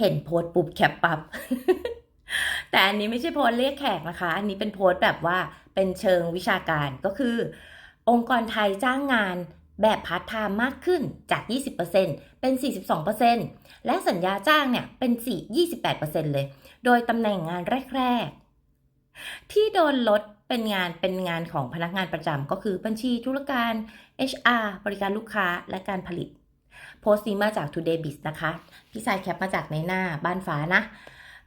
เห็นโพสปุ๊บแคปปับแต่อันนี้ไม่ใช่โพสเรียกแขกนะคะ อันนี้เป็นโพสแบบว่าเป็นเชิงวิชาการก็คือ องค์กรไทยจ้างงานแบบพาร์ทไทม์มากขึ้นจาก 20%เป็น 42%และสัญญาจ้างเนี่ยเป็น 4 28%เลย โดยตำแหน่งงานแรก ๆ ที่โดนลดเป็นงานเป็นงานของพนักงานประจำก็คือบัญชีธุรการ HR บริการลูกค้าและการผลิต โพสต์นี้มาจาก Today Biz นะคะ พี่สายแคปมาจากในหน้าบ้านฟ้านะ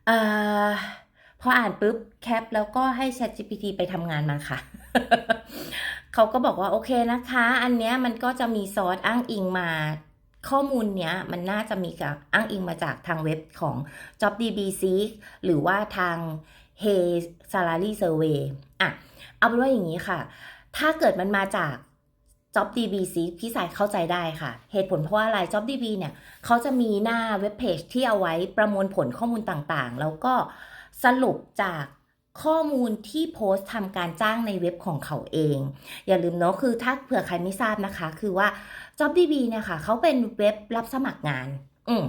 เออพออ่านปุ๊บแคปแล้วก็ให้ ChatGPT ไปทำงานมาค่ะ เขาก็บอกว่าโอเคนะคะ อันเนี้ยมันก็จะมีซอสอ้างอิงมาข้อมูลเนี้ยมันน่าจะมีกับอ้างอิงมาจากทางเว็บของ JobDBC หรือว่าทาง Hey Salary Survey อะ เอาเป็นว่าอย่างนี้ค่ะ ถ้าเกิดมันมาจาก JobDBC พี่สายเข้าใจได้ค่ะ เหตุผลเพราะว่าอะไร JobDB เนี่ยเขาจะมีหน้าเว็บเพจที่เอาไว้ประมวลผลข้อมูลต่างๆ แล้วก็สรุปจากข้อมูลที่โพสต์ทำการจ้างในเว็บของเขาเอง อย่าลืมเนาะคือถ้าเผื่อใครไม่ทราบนะคะ คือว่า JobDB เนี่ยค่ะเขาเป็นเว็บรับสมัครงาน อืม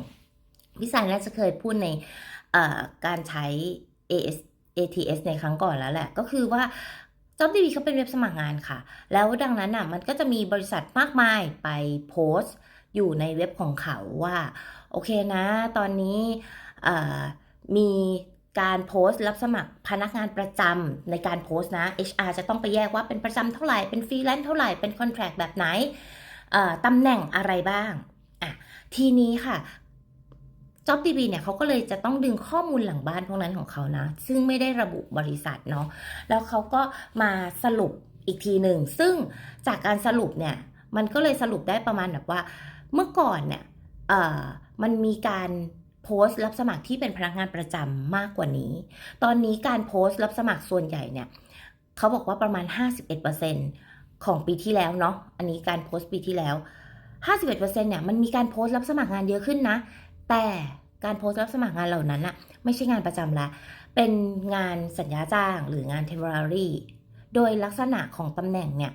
พี่สายน่าจะเคยพูดในการใช้ AS ATS ในครั้งก่อนแล้วแหละ ก็คือว่า JobDB เขาเป็นเว็บสมัครงานค่ะ แล้วดังนั้นอะมันก็จะมีบริษัทมากมายไปโพสต์ อยู่ในเว็บของเขาว่า โอเคนะ ตอนนี้มีการโพสต์รับสมัครพนักงานประจำในการโพสต์นะ HR จะต้องไปแยกว่าเป็นประจำเท่าไหร่ เป็นฟรีแลนซ์เท่าไหร่ เป็นคอนแทรคแบบไหนตำแหน่งอะไรบ้าง อะ ทีนี้ค่ะ JobDB เนี่ยเขาก็เลยจะต้องดึงข้อมูลหลังบ้านพวกนั้นของเขานะ ซึ่งไม่ได้ระบุบริษัทเนาะแล้วเขาก็มาสรุปอีกทีหนึ่ง ซึ่งจากการสรุปเนี่ย มันก็เลยสรุปได้ประมาณแบบว่า เมื่อก่อนเนี่ยเอ่อมันมีการโพสต์รับสมัครที่เป็นพนักงานประจำมากกว่านี้ ตอนนี้การโพสต์รับสมัครส่วนใหญ่เนี่ยเขาบอกว่าประมาณ 51%ของปีที่แล้วเนาะ อันนี้การโพสต์ปีที่แล้ว 51%เนี่ย มันมีการโพสต์รับสมัครงานเยอะขึ้นนะ แต่การโพสต์รับสมัครงานเหล่านั้นอะไม่ใช่งานประจำละ เป็นงานสัญญาจ้างหรืองาน temporary โดยลักษณะของตำแหน่งเนี่ย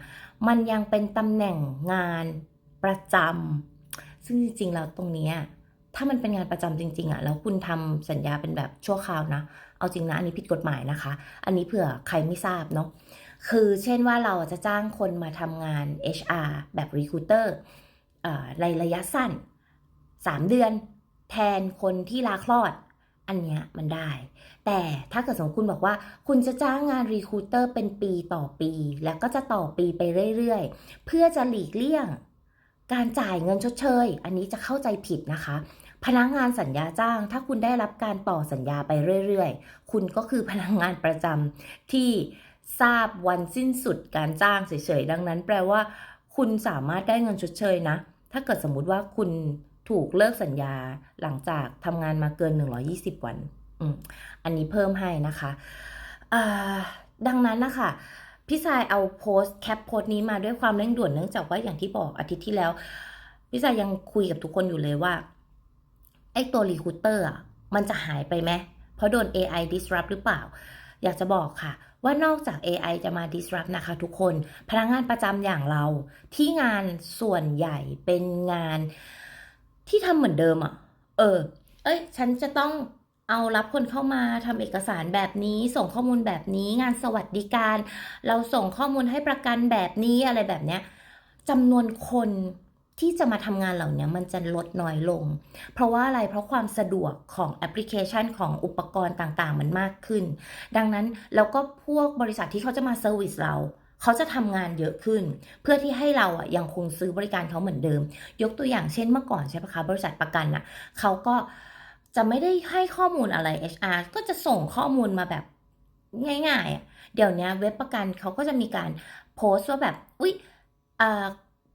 มันยังเป็นตำแหน่งงานประจำซึ่งจริงๆแล้วตรงนี้ถ้ามันเป็นงานประจำจริงๆอะแล้วคุณทำสัญญาเป็นแบบชั่วคราวนะ เอาจริงนะ อันนี้ผิดกฎหมายนะคะ อันนี้เผื่อใครไม่ทราบเนาะ คือเช่นว่าเราจะจ้างคนมาทำงาน HR แบบ recruiter เอ่อในระยะสั้น 3 เดือน แทนคนที่ลาคลอด อันเนี้ยมันได้ แต่ถ้าเกิดสมมติคุณบอกว่า คุณจะจ้างงานรีคูเตอร์เป็นปีต่อปี แล้วก็จะต่อปีไปเรื่อยๆ เพื่อจะหลีกเลี่ยง การจ่ายเงินชดเชย อันนี้จะเข้าใจผิดนะคะพนักงานสัญญาจ้าง ถ้าคุณได้รับการต่อสัญญาไปเรื่อยๆ คุณก็คือพนักงานประจำที่ทราบวันสิ้นสุดการจ้างเฉยๆ ดังนั้นแปลว่า คุณสามารถได้เงินชดเชยนะ ถ้าเกิดสมมุติว่าคุณ ถูกเลิกสัญญาหลังจากทำงานมาเกิน 120 วันออันนี้เพิ่มให้นะคะดังนั้นนะคะพี่สายเอาโพสต์แคปโพสต์นี้มาด้วยความเร่งด่วนเนื่องจากว่าอย่างที่บอกอาทิตย์ที่แล้วพี่สายยังคุยกับทุกคนอยู่เลยว่าไอ้ตัวรีคูเตอร์มันจะหายไปไหมเพราะโดน AI disrupt หรือเปล่า อยากจะบอกค่ะ ว่านอกจาก AI จะมา disrupt นะคะทุกคน พนักงานประจำอย่างเราที่งานส่วนใหญ่เป็นงาน ที่ทำเหมือนเดิมอะ เออ เอ้ย ฉันจะต้องเอารับคนเข้ามาทำเอกสารแบบนี้ ส่งข้อมูลแบบนี้ งานสวัสดิการ เราส่งข้อมูลให้ประกันแบบนี้อะไรแบบเนี้ยจำนวนคนที่จะมาทำงานเหล่านี้มันจะลดน้อยลง เพราะว่าอะไร เพราะความสะดวกของแอปพลิเคชันของอุปกรณ์ต่างๆ มันมากขึ้น ดังนั้นแล้วก็พวกบริษัทที่เขาจะมาเซอร์วิสเรา เขาจะทำงานเยอะขึ้น เพื่อที่ให้เราอะยังคงซื้อบริการเขาเหมือนเดิม ยกตัวอย่างเช่นเมื่อก่อนใช่ปะคะบริษัทประกันอะเขาก็จะไม่ได้ให้ข้อมูลอะไร HR ก็จะส่งข้อมูลมาแบบง่ายๆ เดี๋ยวนี้เว็บประกันเขาก็จะมีการโพสต์ว่าแบบ อุ๊ยอ่า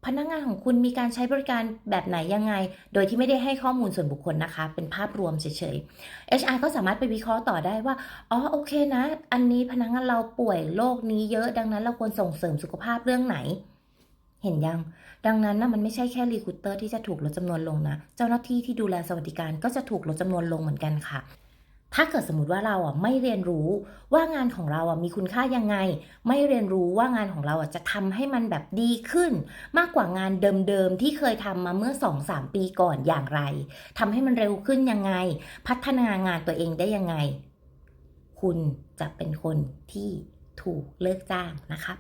พนักงานของคุณมีการใช้บริการแบบไหนยังไง โดยที่ไม่ได้ให้ข้อมูลส่วนบุคคลนะคะ เป็นภาพรวมเฉยๆ HR ก็สามารถไปวิเคราะห์ต่อได้ว่า อ๋อโอเคนะ อันนี้พนักงานเราป่วยโรคนี้เยอะ ดังนั้นเราควรส่งเสริมสุขภาพเรื่องไหน เห็นยัง ดังนั้นนะมันไม่ใช่แค่รีคูเตอร์ที่จะถูกลดจำนวนลงนะ เจ้าหน้าที่ที่ดูแลสวัสดิการก็จะถูกลดจำนวนลงเหมือนกันค่ะ ถ้าเกิดสมมติว่าเราอะไม่เรียนรู้ว่างานของเราอะมีคุณค่ายังไง ไม่เรียนรู้ว่างานของเราอะจะทำให้มันแบบดีขึ้น มากกว่างานเดิมๆที่เคยทำมาเมื่อ 2-3 ปีก่อนอย่างไรทำให้มันเร็วขึ้นยังไง พัฒนางานตัวเองได้ยังไง คุณจะเป็นคนที่ถูกเลิกจ้างนะครับ